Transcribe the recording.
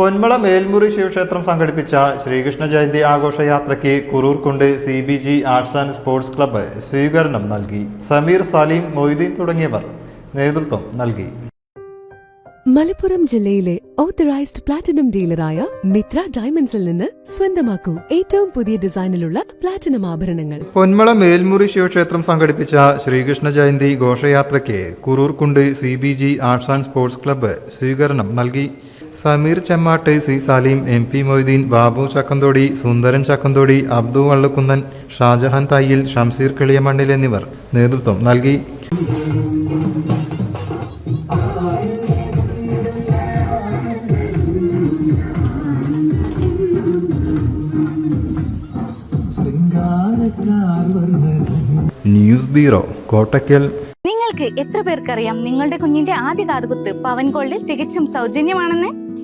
പൊന്മള മേൽമുറി ശിവക്ഷേത്രം സംഘടിപ്പിച്ച Sreekrishna Jayanti ആഘോഷയാത്രയ്ക്ക് Kururkundu C B G arts and sports club സ്വീകരണം നൽകി. സമീർ സലീം മൊയ്തീൻ തുടങ്ങിയവർ നേതൃത്വം നൽകി. മലപ്പുറം ജില്ലയിലെ ഓത്തറൈസ്ഡ് പ്ലാറ്റിനം ഡീലറായ മിത്ര ഡയമണ്ട്സിൽ നിന്ന് സ്വന്തമാക്കൂ. ഏറ്റവും പുതിയ ഡിസൈനിലുള്ള പ്ലാറ്റിനം ആഭരണങ്ങൾ. പൊന്മള മേൽമുറി ശിവക്ഷേത്രം സംഘടിപ്പിച്ച Sreekrishna Jayanti ഘോഷയാത്രയ്ക്ക് Kururkundu C B G arts and sports club സ്വീകരണം നൽകി. Sameer Chemmatt C Saleem M P Moideen Babu Chakkanthodi Sundaran Chakkanthodi Abdu Vallukkunnan Shajahan Thayyil Shamseer Kiliyamannil എന്നിവർ നേതൃത്വം നൽകി. News bureau Kottakkal. നിങ്ങൾക്ക് എത്ര പേർക്കറിയാം നിങ്ങളുടെ കുഞ്ഞിന്റെ ആദ്യ കാതുകുത്ത് പവൻ ഗോൾഡിൽ തികച്ചും സൗജന്യമാണെന്ന്?